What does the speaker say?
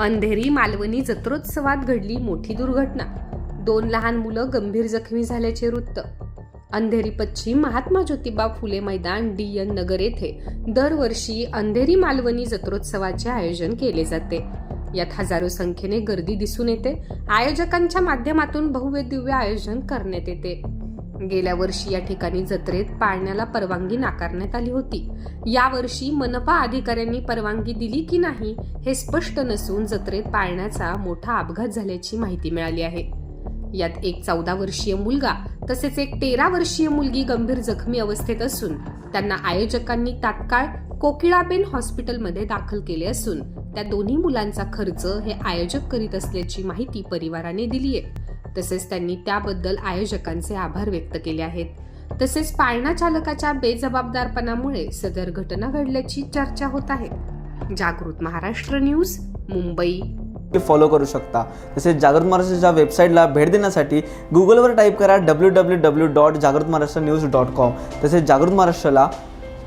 अंधेरी मालवणी जत्रोत्सवात घडली मोठी दुर्घटना. दोन लहान मुलं गंभीर जखमी झाल्याचे वृत्त. अंधेरी पश्चिम महात्मा ज्योतिबा फुले मैदान डी एन नगर येथे दरवर्षी अंधेरी मालवणी जत्रोत्सवाचे आयोजन केले जाते. यात हजारो संख्येने गर्दी दिसून येते. आयोजकांच्या माध्यमातून भव्य दिव्य आयोजन करण्यात येते. गेल्या वर्षी या ठिकाणी जत्रेत पाळण्याला परवानगी नाकारण्यात आली होती. यावर्षी मनपा अधिकाऱ्यांनी परवानगी दिली की नाही हे स्पष्ट नसून जत्रेत पाळण्याचा मोठा अपघात झाल्याची माहिती मिळाली आहे. यात एक चौदा वर्षीय मुलगा तसेच एक तेरा वर्षीय मुलगी गंभीर जखमी अवस्थेत असून त्यांना आयोजकांनी तात्काळ कोकिळाबेन हॉस्पिटलमध्ये दाखल केले असून त्या दोन्ही मुलांचा खर्च हे आयोजक करीत असल्याची माहिती परिवाराने दिली आहे. तसेच त्यांनी त्याबद्दल आयोजकांचे आभार व्यक्त केले आहेत. तसेच पाळणा चालकाच्या बेजबाबदारपणामुळे सदर घटना घडल्याची चर्चा होत आहे. जागृत महाराष्ट्र न्यूज मुंबई. ते फॉलो करू शकता. तसेच जागृत महाराष्ट्राच्या वेबसाईटला भेट देण्यासाठी गुगलवर टाईप करा डब्ल्यू डब्ल्यू डब्ल्यू डॉट जागृत महाराष्ट्र न्यूज डॉट कॉम तसेच जागृत महाराष्ट्राला